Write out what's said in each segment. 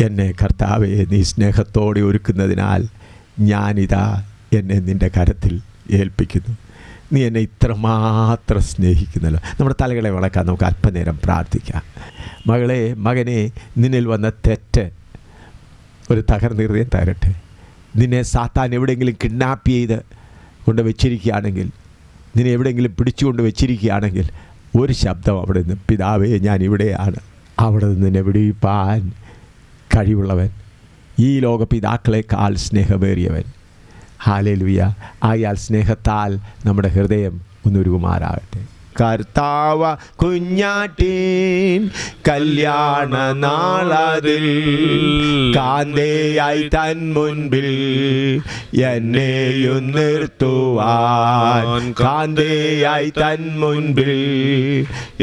എന്നെ കർത്താവെ നീ സ്നേഹത്തോടെ ഒരുക്കുന്നതിനാൽ ഞാനിതാ എന്നെ നിന്റെ കരത്തിൽ ഏൽപ്പിക്കുന്നു. നീ എന്നെ ഇത്രമാത്രം സ്നേഹിക്കുന്നല്ലോ. നമ്മുടെ തലകളെ വളക്കാൻ നമുക്ക് അല്പനേരം പ്രാർത്ഥിക്കാം. മകളെ മകനെ നിന്നിൽ വന്ന തെറ്റ് ഒരു തകർന്നിറിയം തരട്ടെ നിന്നെ സാത്താൻ എവിടെയെങ്കിലും കിഡ്നാപ്പ് ചെയ്ത് കൊണ്ട് വെച്ചിരിക്കുകയാണെങ്കിൽ നിന്നെ എവിടെയെങ്കിലും പിടിച്ചുകൊണ്ട് വെച്ചിരിക്കുകയാണെങ്കിൽ ഒരു ശബ്ദം അവിടെ നിന്ന് പിതാവേ ഞാൻ ഇവിടെയാണ്. അവിടെ നിന്ന് വിടിയിപ്പാൻ കഴിവുള്ളവൻ ഈ ലോക പിതാക്കളെക്കാൾ സ്നേഹമേറിയവൻ. ഹാലേലുയ. ആയാൽ സ്നേഹത്താൽ നമ്മുടെ ഹൃദയം ഒന്നൊരുകുമാറാകട്ടെ കർത്താവ കുഞ്ഞാട്ടീൻ കല്യാണ നാളതിൽ കാന്തയായി തൻ മുൻപിൽ എന്നെയും നിർത്തുവാൻ കാന്തയായി തൻ മുൻപിൽ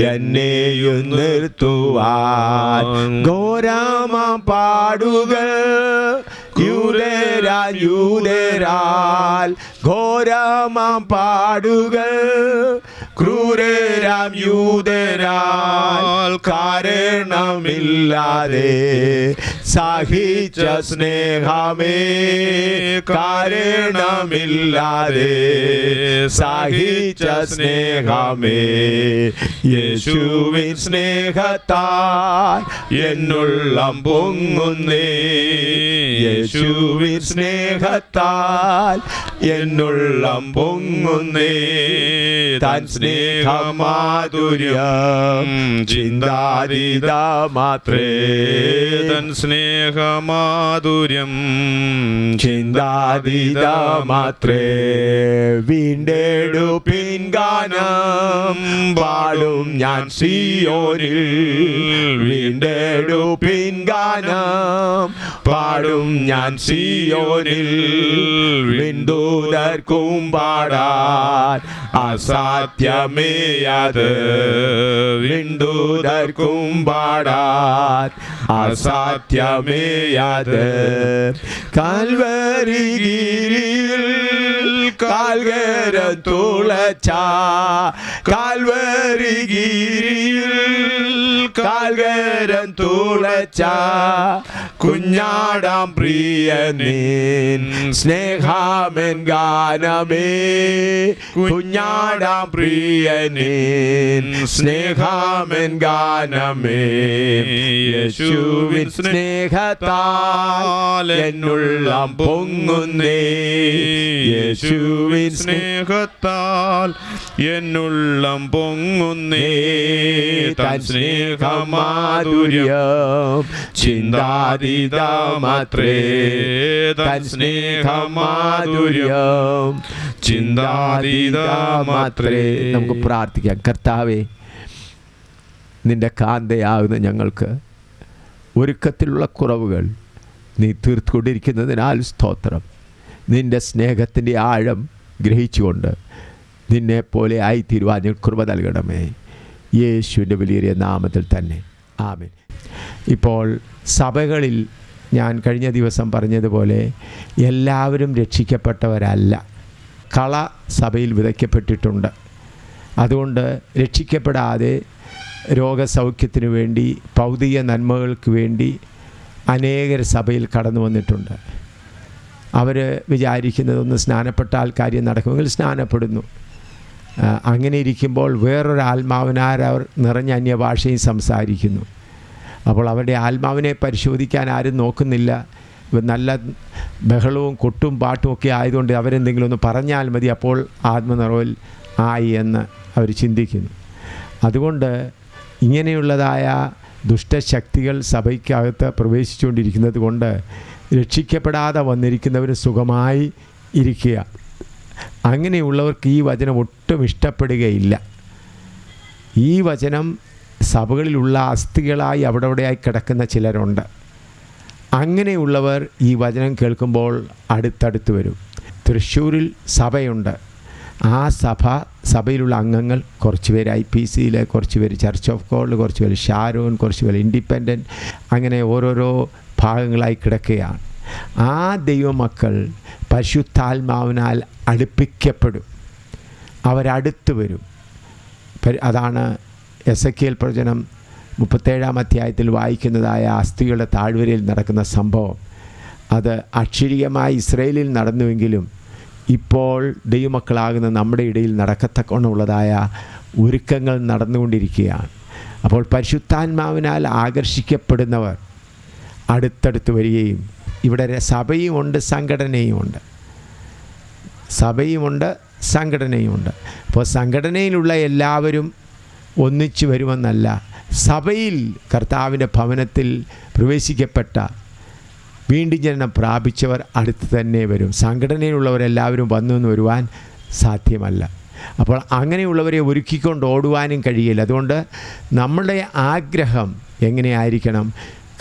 എന്നെയും നിർത്തുവാൻ ഘോരാമ പാടുകൾ യൂതരാ യൂതരാൽ ഘോരമ പാടുകൾ ക്രൂരരാം യൂതരാൽ കാരണമില്ലാതെ സഹിച്ച സ്നേഹമേ കാരണമില്ലാതെ സഹിച്ച സ്നേഹമേ. യേശുവിൻ സ്നേഹത്താൽ എന്നുള്ളം പൊങ്ങുന്നേ. യേശുവിൻ സ്നേഹത്താൽ എന്നുള്ളം പൊങ്ങുന്നേ. താൻ സ്നേഹമാധുര്യം. ചിന്താരിത മാത്രേ. തൻ സ്നേഹമാധുര്യം. ചിന്താതീത മാത്രേ. വീണ്ടെടുപ്പിൻ ഗാനം പാടും ഞാൻ സിയോനിൽ. വീണ്ടെടുപ്പിൻ ഗാനം പാടും ഞാൻ സിയോനിൽ. വിന്ദൂതർക്കും പാടാൻ അസാധ്യമേ അത് വിന്ദൂതർക്കും പാടാൻ അസാധ്യമേ അത് കാൽവരിഗിരിയിൽ കാൽകരം തുളച്ച. കാൽവരിഗിരിയിൽ കാൽകരം തുളച്ച. കുഞ്ഞാടാം പ്രിയനേ. സ്നേഹാമൻ ഗാനമേ. കുഞ്ഞാടാം പ്രിയനേ. സ്നേഹാമൻ ഗാനമേ. യേശുവിൻ സ്നേഹത്താൽ എന്നുള്ളം പൊങ്ങുന്നേ. യേശുവിൻ സ്നേഹത്താൽ എന്നുള്ളം പൊങ്ങുന്നേ തൻ സ്നേഹമാധുര്യം ചിന്താതീത മാത്രേ തൻ സ്നേഹമാധുര്യം ചിന്താതീത മാത്രേ നമുക്ക് പ്രാർത്ഥിക്കാം. കർത്താവേ നിന്റെ കാന്തയാകുന്ന ഞങ്ങൾക്ക് ഒരുക്കത്തിലുള്ള കുറവുകൾ നീ തീർത്തുകൊണ്ടിരിക്കുന്നതിനാൽ സ്തോത്രം. നിന്റെ സ്നേഹത്തിന്റെ ആഴം ഗ്രഹിച്ചുകൊണ്ട് നിന്നെപ്പോലെ ആയിത്തീരുവാൻ ഞങ്ങൾ കൃപ നൽകണമേ. യേശുവിന്റെ വലിയ നാമത്തിൽ തന്നെ. ആമേൻ. ഇപ്പോൾ സഭകളിൽ ഞാൻ കഴിഞ്ഞ ദിവസം പറഞ്ഞതുപോലെ എല്ലാവരും രക്ഷിക്കപ്പെട്ടവരല്ല. കള സഭയിൽ വിതയ്ക്കപ്പെട്ടിട്ടുണ്ട്. അതുകൊണ്ട് രക്ഷിക്കപ്പെടാതെ രോഗസൗഖ്യത്തിനു വേണ്ടി ഭൗതിക നന്മകൾക്ക് വേണ്ടി അനേകർ സഭയിൽ കടന്നു വന്നിട്ടുണ്ട്. അവർ വിചാരിക്കുന്നതൊന്ന് സ്നാനപ്പെട്ട കാര്യം നടക്കുമെങ്കിൽ സ്നാനപ്പെടുന്നു. അങ്ങനെ ഇരിക്കുമ്പോൾ വേറൊരു ആത്മാവിനാൽ അവർ നിറഞ്ഞ അന്യഭാഷയും സംസാരിക്കുന്നു. അപ്പോൾ അവരുടെ ആത്മാവിനെ പരിശോധിക്കാൻ ആരും നോക്കുന്നില്ല. നല്ല ബഹളവും കൊട്ടും പാട്ടും ഒക്കെ ആയതുകൊണ്ട് അവരെന്തെങ്കിലും ഒന്ന് പറഞ്ഞാൽ മതി അപ്പോൾ ആത്മനിറവിൽ ആയി എന്ന് അവർ ചിന്തിക്കുന്നു. അതുകൊണ്ട് ഇങ്ങനെയുള്ളതായ ദുഷ്ടശക്തികൾ സഭയ്ക്കകത്ത് പ്രവേശിച്ചുകൊണ്ടിരിക്കുന്നത് കൊണ്ട് രക്ഷിക്കപ്പെടാതെ വന്നിരിക്കുന്നവർ സുഖമായി ഇരിക്കുക. അങ്ങനെയുള്ളവർക്ക് ഈ വചനം ഒട്ടും ഇഷ്ടപ്പെടുകയില്ല. ഈ വചനം സഭകളിലുള്ള അസ്ഥികളായി അവിടെ അവിടെയായി കിടക്കുന്ന ചിലരുണ്ട്. അങ്ങനെയുള്ളവർ ഈ വചനം കേൾക്കുമ്പോൾ അടുത്തടുത്ത് വരും. തൃശ്ശൂരിൽ സഭയുണ്ട്. ആ സഭ സഭയിലുള്ള അംഗങ്ങൾ കുറച്ച് പേര് ഐ പി സിയിലെ കുറച്ച് പേര് ചർച്ച് ഓഫ് ഗോഡ് കുറച്ച് പേര് ഷാരോൺ കുറച്ച് പേര് ഇൻഡിപെൻഡന്റ് അങ്ങനെ ഓരോരോ ഭാഗങ്ങളായി കിടക്കുകയാണ്. ആ ദൈവമക്കൾ പരിശുദ്ധാത്മാവിനാൽ അടുപ്പിക്കപ്പെടും. അവരടുത്ത് വരും. അതാണ് എസ് എ കെൽ പ്രവചനം മുപ്പത്തേഴാം അധ്യായത്തിൽ വായിക്കുന്നതായ അസ്ഥികളുടെ താഴ്വരയിൽ നടക്കുന്ന സംഭവം. അത് അക്ഷരീയമായി ഇസ്രയേലിൽ നടന്നുവെങ്കിലും ഇപ്പോൾ ദൈവമക്കളാകുന്ന നമ്മുടെ ഇടയിൽ നടക്കത്തക്കൊണ്ടുള്ളതായ ഒരുക്കങ്ങൾ നടന്നുകൊണ്ടിരിക്കുകയാണ്. അപ്പോൾ പരിശുദ്ധാത്മാവിനാൽ ആകർഷിക്കപ്പെടുന്നവർ അടുത്തടുത്ത് വരികയും ഇവിടെ സഭയുമുണ്ട് സംഘടനയുമുണ്ട്. സഭയുമുണ്ട് സംഘടനയുമുണ്ട്. അപ്പോൾ സംഘടനയിലുള്ള എല്ലാവരും ഒന്നിച്ചു വരുമെന്നല്ല സഭയിൽ കർത്താവിന്റെ ഭവനത്തിൽ പ്രവേശിക്കപ്പെട്ട വീണ്ടും ജനനം പ്രാപിച്ചവർ അടുത്ത് തന്നെ വരും. സംഘടനയിലുള്ളവരെല്ലാവരും വന്നു എന്ന് വരുവാൻ സാധ്യമല്ല. അപ്പോൾ അങ്ങനെയുള്ളവരെ ഒരുക്കിക്കൊണ്ട് ഓടുവാനും കഴിയില്ല. അതുകൊണ്ട് നമ്മുടെ ആഗ്രഹം എങ്ങനെയായിരിക്കണം?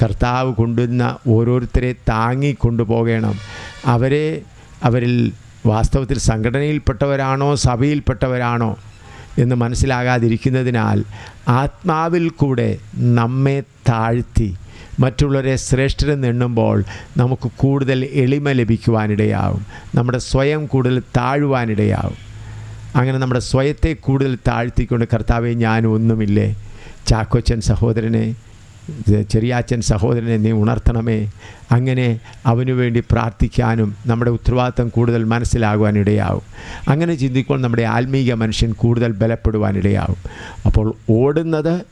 കർത്താവ് കൊണ്ടുവന്ന ഓരോരുത്തരെ താങ്ങി കൊണ്ടുപോകണം. അവരെ അവരിൽ വാസ്തവത്തിൽ സംഘടനയിൽപ്പെട്ടവരാണോ സഭയിൽപ്പെട്ടവരാണോ എന്ന് മനസ്സിലാകാതിരിക്കുന്നതിനാൽ ആത്മാവിൽ കൂടെ നമ്മെ താഴ്ത്തി മറ്റുള്ളവരെ ശ്രേഷ്ഠരെന്ന് എണ്ണുമ്പോൾ നമുക്ക് കൂടുതൽ എളിമ ലഭിക്കുവാനിടയാവും. നമ്മുടെ സ്വയം കൂടുതൽ താഴുവാനിടയാവും. അങ്ങനെ നമ്മുടെ സ്വയത്തെ കൂടുതൽ താഴ്ത്തിക്കൊണ്ട് കർത്താവെ ഞാൻ ഒന്നുമില്ലേ ചാക്കോച്ചൻ സഹോദരനെ ചെറിയാച്ചൻ സഹോദരനെ നീ ഉണർത്തണമേ. അങ്ങനെ അവനു വേണ്ടി പ്രാർത്ഥിക്കാനും നമ്മുടെ ഉത്തരവാദിത്തം കൂടുതൽ മനസ്സിലാകുവാനിടയാവും അങ്ങനെ ചിന്തിക്കുമ്പോൾ നമ്മുടെ ആത്മീക മനുഷ്യൻ കൂടുതൽ ബലപ്പെടുവാനിടയാവും അപ്പോൾ ഓടുന്നത്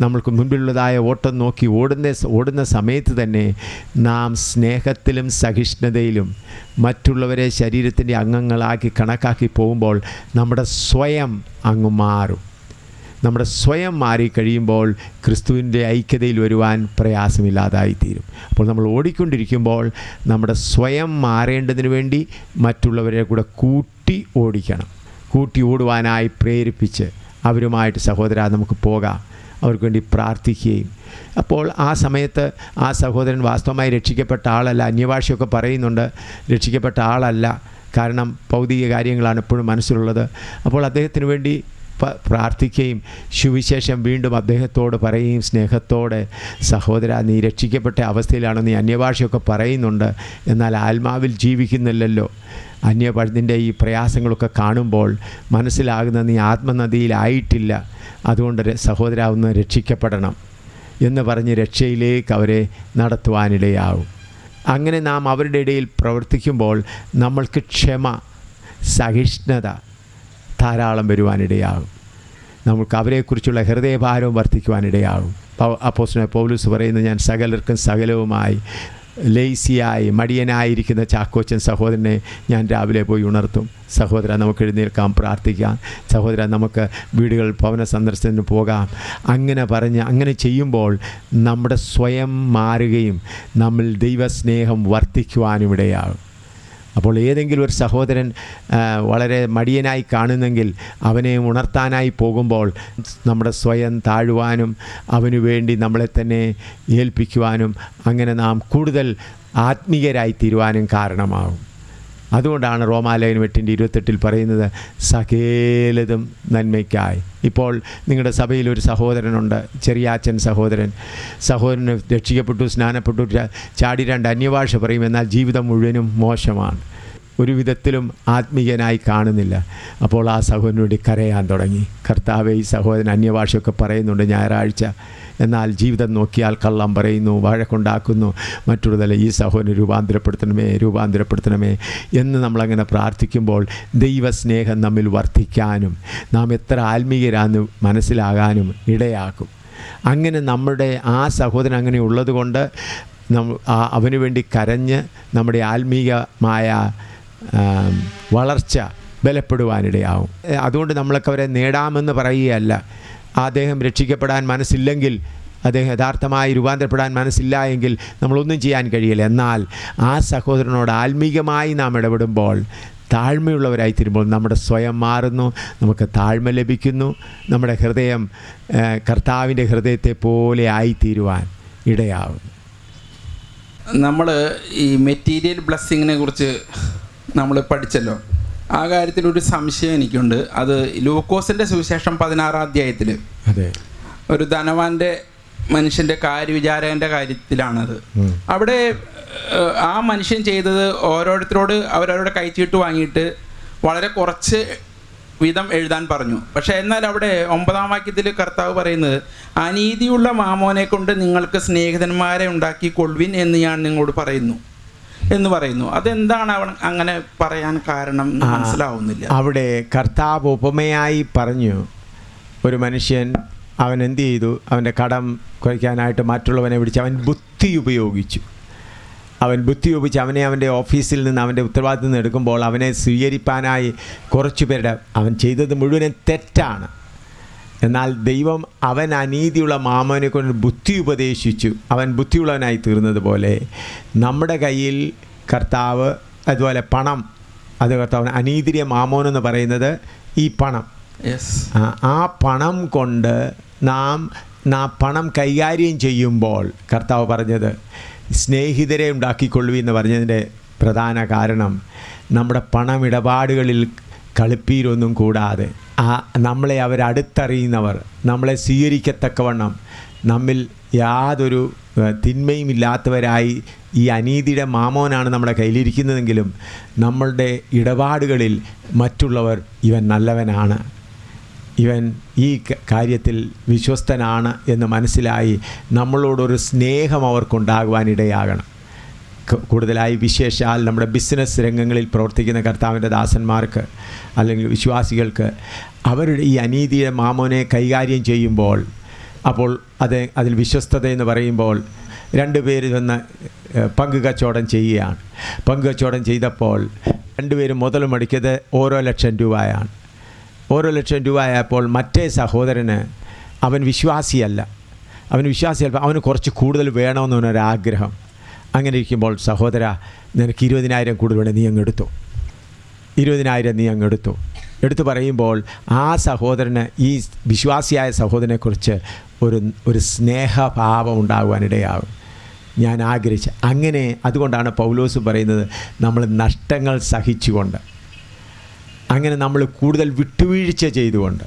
നമ്മൾക്ക് മുൻപിലുള്ളതായ ഓട്ടം നോക്കി ഓടുന്ന ഓടുന്ന സമയത്ത് തന്നെ നാം സ്നേഹത്തിലും സഹിഷ്ണുതയിലും മറ്റുള്ളവരെ ശരീരത്തിന്റെ അംഗങ്ങളാക്കി കണക്കാക്കി പോകുമ്പോൾ നമ്മുടെ സ്വയം അങ്ങ് മാറും. നമ്മുടെ സ്വയം മാറിക്കഴിയുമ്പോൾ ക്രിസ്തുവിന്റെ ഐക്യതയിൽ വരുവാൻ പ്രയാസമില്ലാതായിത്തീരും. അപ്പോൾ നമ്മൾ ഓടിക്കൊണ്ടിരിക്കുമ്പോൾ നമ്മുടെ സ്വയം മാറേണ്ടതിന് വേണ്ടി മറ്റുള്ളവരെ കൂടെ കൂട്ടി ഓടിക്കണം. കൂട്ടി ഓടുവാനായി പ്രേരിപ്പിച്ച് അവരുമായിട്ട് സഹോദര നമുക്ക് പോകാം. അവർക്ക് വേണ്ടി പ്രാർത്ഥിക്കുകയും. അപ്പോൾ ആ സമയത്ത് ആ സഹോദരൻ വാസ്തവമായി രക്ഷിക്കപ്പെട്ട ആളല്ല അന്യഭാഷയൊക്കെ പറയുന്നുണ്ട്. രക്ഷിക്കപ്പെട്ട ആളല്ല. കാരണം ഭൗതിക കാര്യങ്ങളാണ് എപ്പോഴും മനസ്സിലുള്ളത്. അപ്പോൾ അദ്ദേഹത്തിന് വേണ്ടി പ്രാർത്ഥിക്കുകയും സുവിശേഷം വീണ്ടും അദ്ദേഹത്തോട് പറയുകയും സ്നേഹത്തോടെ സഹോദര നീ രക്ഷിക്കപ്പെട്ട അവസ്ഥയിലാണ്? നീ അന്യഭാഷയൊക്കെ പറയുന്നുണ്ട്. എന്നാൽ ആത്മാവിൽ ജീവിക്കുന്നില്ലല്ലോ. അന്യപഴത്തിന്റെ ഈ പ്രയാസങ്ങളൊക്കെ കാണുമ്പോൾ മനസ്സിലാകുന്ന നീ ആത്മനദിയിലായിട്ടില്ല. അതുകൊണ്ട് സഹോദര ഒന്ന് രക്ഷിക്കപ്പെടണം. എന്ന് പറഞ്ഞ് രക്ഷയിലേക്ക് അവരെ നടത്തുവാനിടയാവും. അങ്ങനെ നാം അവരുടെ ഇടയിൽ പ്രവർത്തിക്കുമ്പോൾ നമ്മൾക്ക് ക്ഷമ സഹിഷ്ണുത ധാരാളം വരുവാനിടയാകും. നമുക്ക് അവരെക്കുറിച്ചുള്ള ഹൃദയഭാരവും വർദ്ധിക്കുവാനിടയാകും. അപ്പോസ്റ്റിനെ പൗലൂസ് പറയുന്നത് ഞാൻ സകലർക്കും സകലവുമായി ലേസിയായി മടിയനായിരിക്കുന്ന ചാക്കോച്ചൻ സഹോദരനെ ഞാൻ രാവിലെ പോയി ഉണർത്തും. സഹോദര നമുക്ക് എഴുന്നേൽക്കാം പ്രാർത്ഥിക്കാം. സഹോദര നമുക്ക് വീടുകൾ ഭവന സന്ദർശനത്തിന് പോകാം. അങ്ങനെ പറഞ്ഞ് അങ്ങനെ ചെയ്യുമ്പോൾ നമ്മുടെ സ്വയം മാറുകയും നമ്മൾ ദൈവസ്നേഹം വർദ്ധിക്കുവാനും ഇടയാകും അപ്പോൾ ഏതെങ്കിലും ഒരു സഹോദരൻ വളരെ മടിയനായി കാണുന്നെങ്കിൽ അവനെ ഉണർത്താനായി പോകുമ്പോൾ നമ്മുടെ സ്വയം താഴുവാനും അവനു വേണ്ടി നമ്മളെ തന്നെ ഏൽപ്പിക്കുവാനും അങ്ങനെ നാം കൂടുതൽ ആത്മീയരായി തീരുവാനും കാരണമാകും അതുകൊണ്ടാണ് റോമാലയനം എട്ടിന്റെ ഇരുപത്തെട്ടിൽ പറയുന്നത് സകേലതും നന്മയ്ക്കായി. ഇപ്പോൾ നിങ്ങളുടെ സഭയിൽ ഒരു സഹോദരനുണ്ട് ചെറിയാച്ചൻ സഹോദരൻ. സഹോദരന് രക്ഷിക്കപ്പെട്ടു സ്നാനപ്പെട്ടു ചാടി രണ്ട് അന്യഭാഷ പറയും എന്നാൽ ജീവിതം മുഴുവനും മോശമാണ്. ഒരു വിധത്തിലും ആത്മീയനായി കാണുന്നില്ല. അപ്പോൾ ആ സഹോദരനോട് കരയാൻ തുടങ്ങി. കർത്താവെ ഈ സഹോദരൻ അന്യഭാഷയൊക്കെ പറയുന്നുണ്ട് ഞായറാഴ്ച. എന്നാൽ ജീവിതം നോക്കിയാൽ കള്ളം പറയുന്നു വഴക്കുണ്ടാക്കുന്നു. മറ്റുള്ളതല്ല ഈ സഹോദരനെ രൂപാന്തരപ്പെടുത്തണമേ രൂപാന്തരപ്പെടുത്തണമേ എന്ന് നമ്മളങ്ങനെ പ്രാർത്ഥിക്കുമ്പോൾ ദൈവസ്നേഹം നമ്മിൽ വർദ്ധിക്കാനും നാം എത്ര ആത്മീയരാന്ന് മനസ്സിലാകാനും ഇടയാക്കും. അങ്ങനെ നമ്മുടെ ആ സഹോദരൻ അങ്ങനെ ഉള്ളതുകൊണ്ട് അവന് വേണ്ടി കരഞ്ഞ് നമ്മുടെ ആത്മീയമായ വളർച്ച ബലപ്പെടുവാനിടയാവും. അതുകൊണ്ട് നമ്മളൊക്കെ അവരെ നേടാമെന്ന് പറയുകയല്ല. അദ്ദേഹം രക്ഷിക്കപ്പെടാൻ മനസ്സില്ലെങ്കിൽ അദ്ദേഹം യഥാർത്ഥമായി രൂപാന്തരപ്പെടാൻ മനസ്സില്ല എങ്കിൽ നമ്മളൊന്നും ചെയ്യാൻ കഴിയില്ല. എന്നാൽ ആ സഹോദരനോട് ആത്മീകമായി നാം ഇടപെടുമ്പോൾ താഴ്മയുള്ളവരായി തീരുമ്പോൾ നമ്മുടെ സ്വയം മാറുന്നു നമുക്ക് താഴ്മ ലഭിക്കുന്നു. നമ്മുടെ ഹൃദയം കർത്താവിന്റെ ഹൃദയത്തെ പോലെ ആയിത്തീരുവാൻ ഇടയാവും നമ്മൾ ഈ മെറ്റീരിയൽ ബ്ലെസ്സിങ്ങിനെ കുറിച്ച് നമ്മൾ പഠിച്ചല്ലോ. ആ കാര്യത്തിൽ ഒരു സംശയം എനിക്കുണ്ട്. അത് ലൂക്കോസിന്റെ സുവിശേഷം പതിനാറാം അധ്യായത്തിൽ അതെ. ഒരു ധനവാന്റെ മനുഷ്യന്റെ കാര്യവിചാരകന്റെ കാര്യത്തിലാണത്. അവിടെ ആ മനുഷ്യൻ ചെയ്തത് ഓരോരുത്തരോട് അവരവരുടെ കൈച്ചീട്ട് വാങ്ങിയിട്ട് വളരെ കുറച്ച് വിധം എഴുതാൻ പറഞ്ഞു. പക്ഷേ എന്നാൽ അവിടെ ഒമ്പതാം വാക്യത്തിൽ കർത്താവ് പറയുന്നത് അനീതിയുള്ള മാമോനെ കൊണ്ട് നിങ്ങൾക്ക് സ്നേഹിതന്മാരെ ഉണ്ടാക്കി കൊള്ളുവിൻ എന്ന് ഞാൻ നിങ്ങളോട് പറയുന്നു. എന്ന് പറയുന്നു. അതെന്താണ് അവൻ അങ്ങനെ പറയാൻ കാരണം മനസ്സിലാവുന്നില്ല. അവിടെ കർത്താവ് ഉപമയായി പറഞ്ഞു ഒരു മനുഷ്യൻ അവൻ എന്ത് ചെയ്തു? അവന്റെ കടം കുറയ്ക്കാനായിട്ട് മറ്റുള്ളവനെ വിളിച്ച് അവൻ ബുദ്ധി ഉപയോഗിച്ചു. അവൻ ബുദ്ധി ഉപയോഗിച്ച് അവനെ അവന്റെ ഓഫീസിൽ നിന്ന് അവന്റെ ഉത്തരവാദിത്തം നിന്ന് എടുക്കുമ്പോൾ അവനെ സ്വീകരിപ്പാനായി കുറച്ചു പേരുടെ അവൻ ചെയ്തത് മുഴുവനും തെറ്റാണ്. എന്നാൽ ദൈവം അവൻ അനീതിയുള്ള മാമനെ കൊണ്ട് ബുദ്ധി ഉപദേശിച്ചു. അവൻ ബുദ്ധിയുള്ളവനായി തീർന്നത് പോലെ നമ്മുടെ കയ്യിൽ കർത്താവ് അതുപോലെ പണം അത് കർത്താവ് അനീതിരിയ മാമോൻ എന്ന് പറയുന്നത് ഈ പണം. ആ പണം കൊണ്ട് നാം നാ പണം കൈകാര്യം ചെയ്യുമ്പോൾ കർത്താവ് പറഞ്ഞത് സ്നേഹിതരെ ഉണ്ടാക്കിക്കൊള്ളു എന്ന് പറഞ്ഞതിന്റെ പ്രധാന കാരണം നമ്മുടെ പണമിടപാടുകളിൽ കളിപ്പീരൊന്നും കൂടാതെ നമ്മളെ അവരടുത്തറിയുന്നവർ നമ്മളെ സ്വീകരിക്കത്തക്കവണ്ണം നമ്മിൽ യാതൊരു തിന്മയും ഇല്ലാത്തവരായി ഈ അനീതിയുടെ മാമോനാണ് നമ്മുടെ കയ്യിലിരിക്കുന്നതെങ്കിലും നമ്മളുടെ ഇടപാടുകളിൽ മറ്റുള്ളവർ ഇവൻ നല്ലവനാണ്. ഇവൻ ഈ കാര്യത്തിൽ വിശ്വസ്തനാണ് എന്ന് മനസ്സിലായി നമ്മളോടൊരു സ്നേഹം അവർക്കുണ്ടാകുവാനിടയാകണം. കൂടുതലായി വിശേഷാൽ നമ്മുടെ ബിസിനസ് രംഗങ്ങളിൽ പ്രവർത്തിക്കുന്ന കർത്താവിന്റെ ദാസന്മാർക്ക് അല്ലെങ്കിൽ വിശ്വാസികൾക്ക് അവരുടെ ഈ അനീതിയുടെ മാമോനെ കൈകാര്യം ചെയ്യുമ്പോൾ അപ്പോൾ അത് അതിൽ വിശ്വസ്തത എന്ന് പറയുമ്പോൾ രണ്ടുപേര് വന്ന് ഏഹ്, പങ്ക് കച്ചവടം ചെയ്യുകയാണ്. പങ്ക് കച്ചവടം ചെയ്തപ്പോൾ രണ്ടുപേരും മുതൽ മടിക്കത് ഓരോ ലക്ഷം രൂപയാണ്. ഓരോ ലക്ഷം രൂപ ആയപ്പോൾ മറ്റേ സഹോദരന് അവൻ വിശ്വാസിയല്ല. അവൻ വിശ്വാസിയല്ല അവന് കുറച്ച് കൂടുതൽ വേണമെന്നൊരാഗ്രഹം അങ്ങനെ ഇരിക്കുമ്പോൾ സഹോദര നിനക്ക് ഇരുപതിനായിരം കൂടുതൽ വേണേൽ നീ അങ്ങ് എടുത്തു. ഇരുപതിനായിരം നീ അങ്ങ് എടുത്തു. എടുത്തു പറയുമ്പോൾ ആ സഹോദരന് ഈ വിശ്വാസിയായ സഹോദരനെക്കുറിച്ച് ഒരു ഒരു സ്നേഹഭാവം ഉണ്ടാകുവാനിടയാകും. ഞാൻ ആഗ്രഹിച്ച അങ്ങനെ അതുകൊണ്ടാണ് പൗലോസ് പറയുന്നത് നമ്മൾ നഷ്ടങ്ങൾ സഹിച്ചുകൊണ്ട്. അങ്ങനെ നമ്മൾ കൂടുതൽ വിട്ടുവീഴ്ച ചെയ്തുകൊണ്ട്.